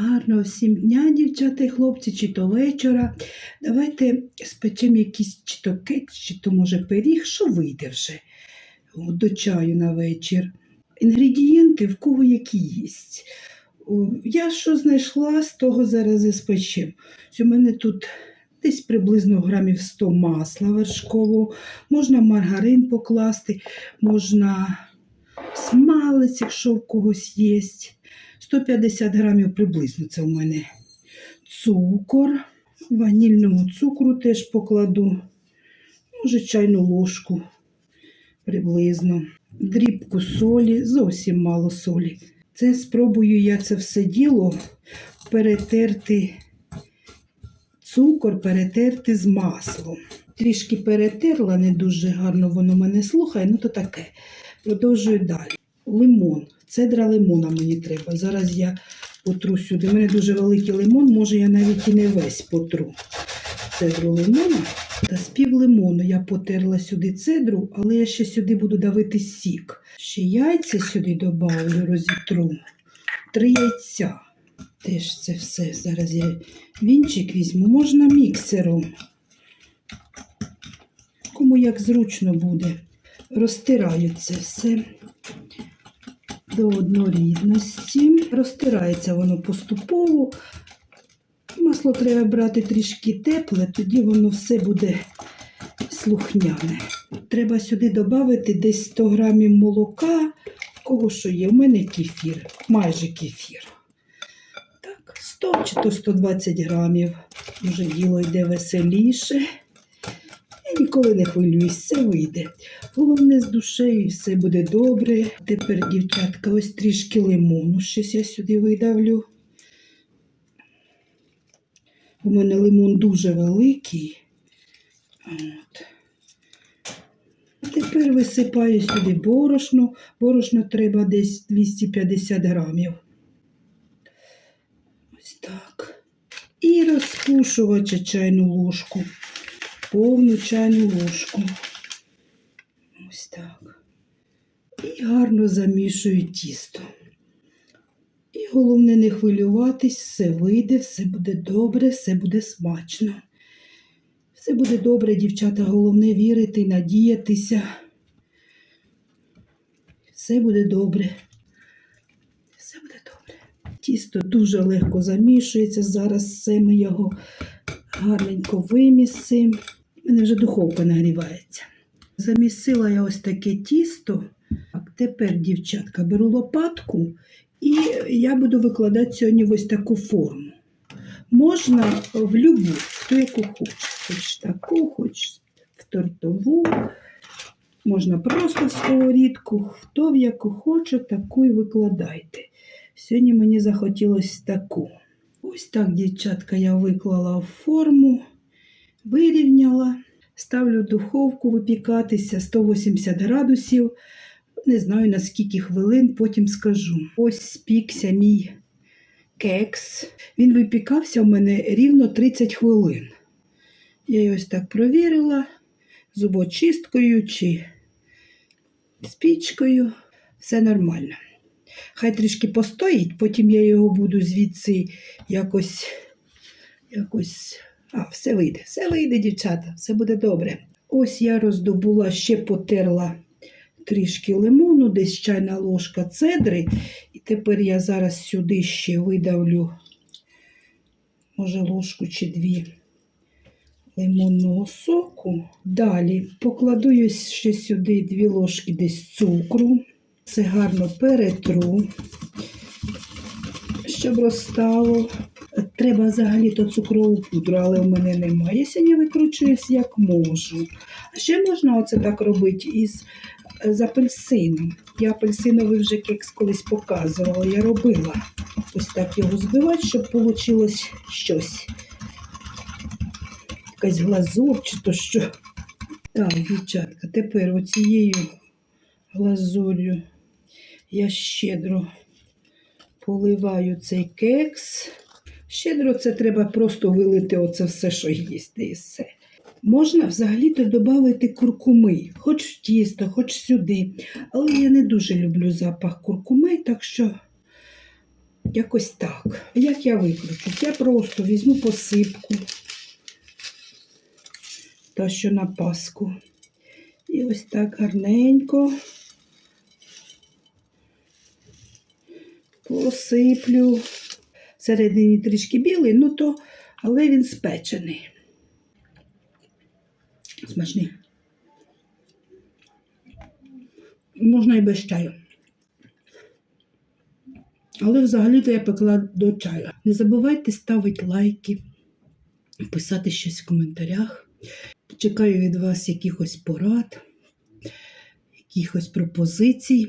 Гарного всім дня, дівчата і хлопці, чи то вечора. Давайте спечемо якийсь чи то кекс, чи то може пиріг, що вийде вже до чаю на вечір. Інгредієнти в кого які єсть. Я що знайшла, з того зараз і спечем. У мене тут десь приблизно грамів 100 масла вершкового, можна маргарин покласти, можна смалець, якщо в когось є. 150 грамів приблизно це у мене цукор. Ванільного цукру теж покладу. Може, чайну ложку приблизно. Дрібку солі, зовсім мало солі. Це спробую я це все діло перетерти цукор, перетерти з маслом. Трішки перетерла, не дуже гарно воно мене слухає, ну то таке. Продовжую далі. Лимон. Цедра лимона мені треба. Зараз я потру сюди. У мене дуже великий лимон, може я навіть і не весь потру цедру лимона. Та з пів лимону я потерла сюди цедру, але я ще сюди буду давити сік. Ще яйця сюди добавлю, розітру. Три яйця. Теж це все. Зараз я вінчик візьму. Можна міксером. Кому як зручно буде. Розтираю це все до однорідності. Розтирається воно поступово. Масло треба брати трішки тепле, тоді воно все буде слухняне. Треба сюди додати десь 100 грамів молока. Кого що є? У мене кефір, майже кефір. Так, 100 чи то 120 грамів. Вже діло йде веселіше. Ніколи не хвилююсь, все вийде. Головне з душею все буде добре. Тепер, дівчатка, ось трішки лимону. Щось я сюди видавлю. У мене лимон дуже великий. От. А Тепер висипаю сюди борошно. Борошно треба десь 250 грамів. Ось так. І розпушувача чайну ложку. Повну чайну ложку. Ось так. І гарно замішую тісто. І головне не хвилюватись, все вийде, все буде добре, все буде смачно. Все буде добре, дівчата, головне вірити, надіятися. Все буде добре. Все буде добре. Тісто дуже легко замішується. Зараз все ми його гарненько вимісимо. У мене вже духовка нагрівається. Замісила я ось таке тісто. Так, тепер, дівчатка, беру лопатку і я буду викладати сьогодні в ось таку форму. Можна в любу, хто яку хоче. Хоч таку, хоч в тортову. Можна просто в сковорідку. Хто в яку хоче, таку і викладайте. Сьогодні мені захотілося таку. Ось так, дівчатка, я виклала в форму, вирівняла. Ставлю в духовку випікатися 180 градусів. Не знаю на скільки хвилин, потім скажу. Ось спікся мій кекс. Він випікався у мене рівно 30 хвилин. Я його ось так провірила зубочисткою чи спічкою. Все нормально. Хай трішки постоїть, потім я його буду звідси якось, якось. А, все вийде, все вийде, дівчата, все буде добре. Ось я роздобула, ще потерла трішки лимону, десь чайна ложка цедри. І тепер я зараз сюди ще видавлю, може, ложку чи дві лимонного соку. Далі покладу ще сюди дві ложки десь цукру. Це гарно перетру, щоб розстало. Треба взагалі-то цукрову пудру, але в мене немає. Я викручуюсь як можу. А ще можна оце так робити із з апельсином. Я апельсиновий вже кекс колись показувала, я робила. Ось так його збивати, щоб вийшло щось. Якась глазур чи то що. Так, дівчатка, тепер оцією глазур'ю я щедро поливаю цей кекс. Щедро це треба просто вилити оце все, що їсти і все. Можна взагалі-то додати куркуми, хоч в тісто, хоч сюди. Але я не дуже люблю запах куркуми, так що Якось так. Як я викручусь? Я просто візьму посипку, та що на паску. І ось так гарненько посиплю. Всередині трішки білий, ну то, але він спечений. Смачний. Можна і без чаю. Але взагалі-то я пекла до чаю. Не забувайте ставити лайки, писати щось в коментарях. Чекаю від вас якихось порад, якихось пропозицій.